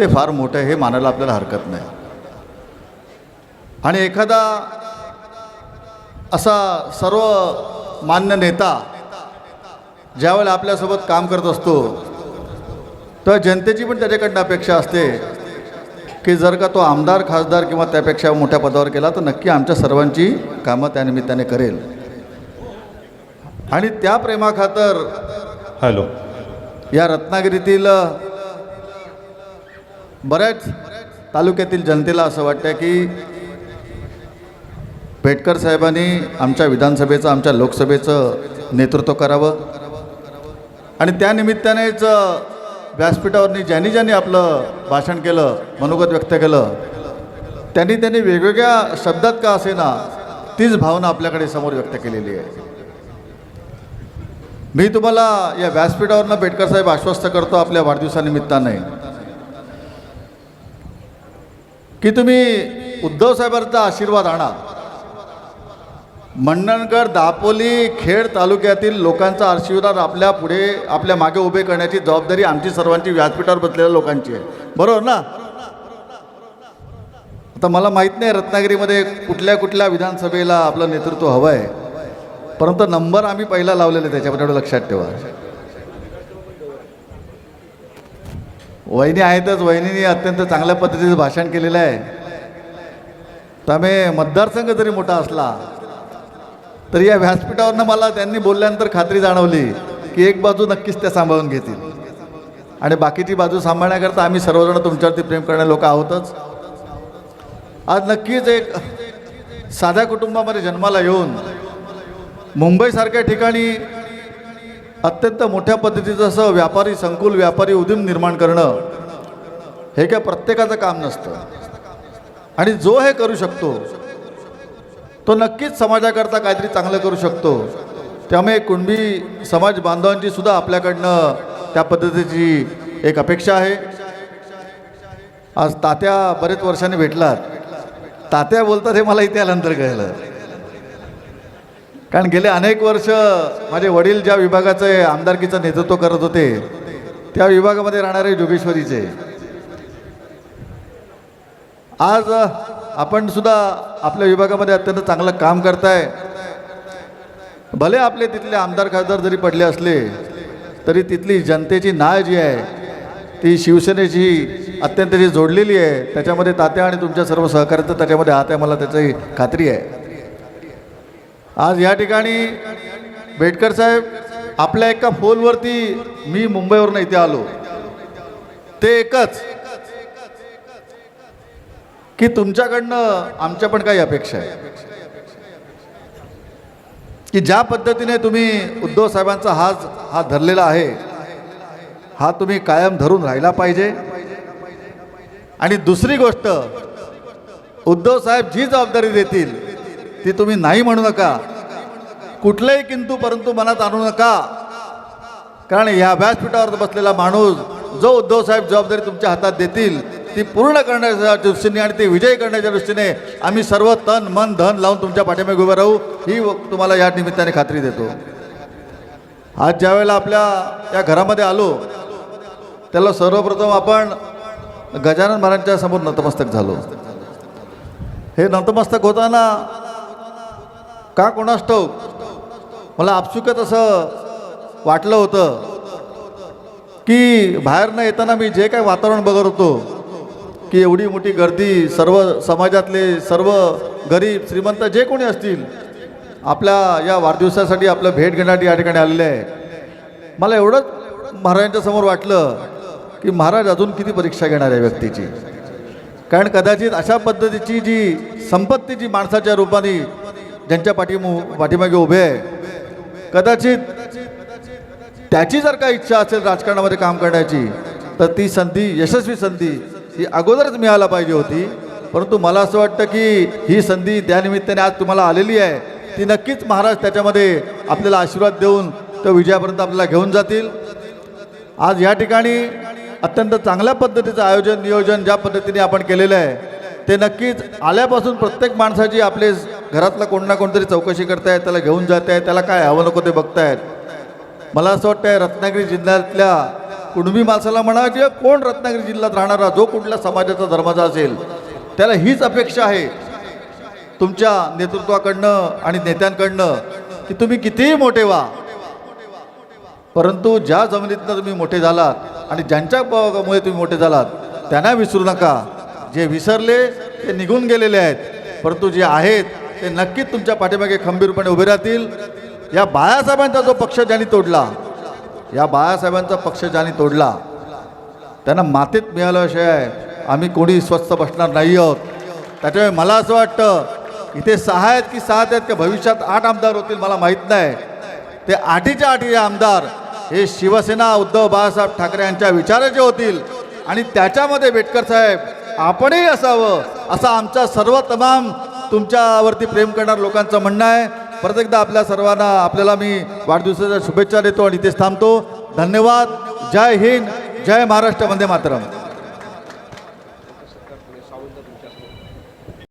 ते फार मोठं हे मानायला आपल्याला हरकत नाही. आणि एखादा असा सर्व मान्य नेता ज्यावेळेला आपल्यासोबत काम करत असतो तेव्हा जनतेची पण त्याच्याकडनं अपेक्षा असते की जर का तो आमदार खासदार किंवा त्यापेक्षा मोठ्या पदावर केला तर नक्की आमच्या सर्वांची कामं त्यानिमित्ताने करेल. आणि त्या प्रेमाखातर हॅलो. या रत्नागिरीतील बऱ्याच तालुक्यातील जनतेला असं वाटतं की पेटकर साहेबांनी आमच्या विधानसभेचं आमच्या लोकसभेचं नेतृत्व करावं. आणि त्यानिमित्तानेच व्यासपीठावरनी ज्यांनी ज्यांनी आपलं भाषण केलं मनोगत व्यक्त केलं त्यांनी त्यांनी वेगवेगळ्या शब्दात का असेना तीच भावना आपल्याकडे समोर व्यक्त केलेली आहे. मी तुम्हाला या व्यासपीठावरनं पेटकर साहेब आश्वस्त करतो आपल्या वाढदिवसानिमित्ताने. की तुम्ही उद्धव साहेबांचा आशीर्वाद आणा मंडणगड दापोली खेड तालुक्यातील लोकांचा आशीर्वाद आपल्या पुढे आपल्या मागे उभे करण्याची जबाबदारी आमची सर्वांची व्यासपीठावर बसलेल्या लोकांची आहे. बरोबर ना? आता मला माहीत नाही रत्नागिरीमध्ये कुठल्या कुठल्या विधानसभेला आपलं नेतृत्व हवं आहे परंतु नंबर आम्ही पहिला लावलेले आहे लक्षात ठेवा. वहिनी आहेतच वहिनीने अत्यंत चांगल्या पद्धतीचं भाषण केलेलं आहे. त्यामुळे मतदारसंघ जरी मोठा असला तरी या व्यासपीठावरनं मला त्यांनी बोलल्यानंतर खात्री जाणवली की एक बाजू नक्कीच त्या सांभाळून घेतील. आणि बाकीची बाजू सांभाळण्याकरता आम्ही सर्वजण तुमच्यावरती प्रेम करणारे लोक आहोतच. आज नक्कीच एक साध्या कुटुंबामध्ये जन्माला येऊन मुंबईसारख्या ठिकाणी अत्यंत मोठ्या पद्धतीचं असं व्यापारी संकुल व्यापारी उद्यम निर्माण करणं हे काय प्रत्येकाचं काम नसतं. आणि जो हे करू शकतो तो नक्कीच समाजाकरता काहीतरी चांगलं करू शकतो. त्यामुळे कुणबी समाज बांधवांची सुद्धा आपल्याकडनं त्या पद्धतीची एक अपेक्षा आहे. आज तात्या बरेच वर्षांनी भेटलात. तात्या बोलतात हे मला इथे आल्यानंतर कळलं. कारण गेले अनेक वर्ष माझे वडील ज्या विभागाचे आमदारकीचं नेतृत्व करत होते त्या विभागामध्ये राहणारे जोगेश्वरीचे. आज आपण सुद्धा आपल्या विभागामध्ये अत्यंत चांगलं काम करताय. भले आपले तिथले आमदार खासदार जरी पडले असले तरी तिथली जनतेची नाळ जी आहे ती शिवसेनेची अत्यंत जी जोडलेली आहे त्याच्यामध्ये तात्या आणि तुमच्या सर्व सहकार्याचं त्याच्यामध्ये हात आहे मला त्याची खात्री आहे. आज या ठिकाणी बेटकर साहेब आपल्या एका फोनवरती मी मुंबईवरून इथे आलो. ते एकच की तुमच्याकडनं आमच्या पण काही अपेक्षा आहे. की ज्या पद्धतीने तुम्ही उद्धव साहेबांचा हात हा धरलेला आहे हा तुम्ही कायम धरून राहिला पाहिजे. आणि दुसरी गोष्ट उद्धव साहेब जी जबाबदारी देतील ती तुम्ही नाही म्हणू नका. कुठलंही किंतु परंतु मनात आणू नका. कारण या व्यासपीठावर बसलेला माणूस जो उद्धव साहेब जबाबदारी तुमच्या हातात देतील ती पूर्ण करण्याच्या दृष्टीने आणि ती विजय करण्याच्या दृष्टीने आम्ही सर्व तन मन धन लावून तुमच्या पाठीमागे उभे राहू ही तुम्हाला या निमित्ताने खात्री देतो. आज ज्यावेळेला आपल्या या घरामध्ये आलो त्याला सर्वप्रथम आपण गजानन महाराजांच्या समोर नतमस्तक झालो. हे नतमस्तक होताना का कोणास ठाऊक? मला आपसुकत असं वाटलं होतं की बाहेर न येताना मी जे काय वातावरण बघत होतो की एवढी मोठी गर्दी सर्व समाजातले सर्व गरीब श्रीमंत जे कोणी असतील आपल्या या वाढदिवसासाठी आपलं भेट घेण्यासाठी या ठिकाणी आलेले आहे. मला एवढंच महाराजांच्या समोर वाटलं की महाराज अजून किती परीक्षा घेणार आहे व्यक्तीची. कारण कदाचित अशा पद्धतीची जी संपत्ती जी माणसाच्या रूपाने ज्यांच्या पाठीमु पाठीमागे उभे आहे. कदाचित त्याची जर का इच्छा असेल राजकारणामध्ये काम करण्याची तर ती संधी यशस्वी संधी ही अगोदरच मिळायला पाहिजे होती. परंतु मला असं वाटतं की ही संधी त्यानिमित्ताने आज तुम्हाला आलेली आहे. ती नक्कीच महाराज त्याच्यामध्ये आपल्याला आशीर्वाद देऊन तो विजयापर्यंत आपल्याला घेऊन जातील. आज या ठिकाणी अत्यंत चांगल्या पद्धतीचं आयोजन नियोजन ज्या पद्धतीने आपण केलेलं आहे ते नक्कीच आल्यापासून प्रत्येक माणसाची आपले घरातला कोण ना कोणतरी चौकशी करतायत त्याला घेऊन जात आहे त्याला काय हवं नको ते बघतायत. मला असं वाटतं रत्नागिरी जिल्ह्यातल्या कुणबी माणसाला म्हणा किंवा कोण रत्नागिरी जिल्ह्यात राहणारा जो कुठल्या समाजाचा धर्माचा असेल त्याला हीच अपेक्षा आहे. तुमच्या नेतृत्वाकडनं आणि नेत्यांकडनं की तुम्ही कितीही मोठे व्हा. परंतु ज्या जमिनीतनं तुम्ही मोठे झालात आणि ज्यांच्या मुळे तुम्ही मोठे झालात त्यांना विसरू नका. जे विसरले ते निघून गेलेले आहेत. परंतु जे आहेत ते नक्कीच तुमच्या पाठीमागे खंबीरपणे उभे राहतील. या बाळासाहेबांचा जो पक्ष ज्यांनी तोडला या बाळासाहेबांचा पक्ष ज्यांनी तोडला त्यांना मातीत मिळाल्याशिवाय आम्ही कोणी स्वस्त बसणार नाही आहोत. त्याच्यामुळे मला असं वाटतं इथे सहा आहेत की सात आहेत की भविष्यात आठ आमदार होतील मला माहीत नाही. ते आठीच्या आठी आमदार हे शिवसेना उद्धव बाळासाहेब ठाकरे यांच्या विचाराचे होतील. आणि त्याच्यामध्ये बेटकर साहेब आपणही असावं असा आमचा सर्व तमाम तुमच्यावरती प्रेम करणार लोकांचं म्हणणं आहे. परत एकदा आपल्या सर्वांना आपल्याला मी वाढदिवसाच्या शुभेच्छा देतो आणि इथेच थांबतो. धन्यवाद. जय हिंद. जय महाराष्ट्र. वंदे मातरम.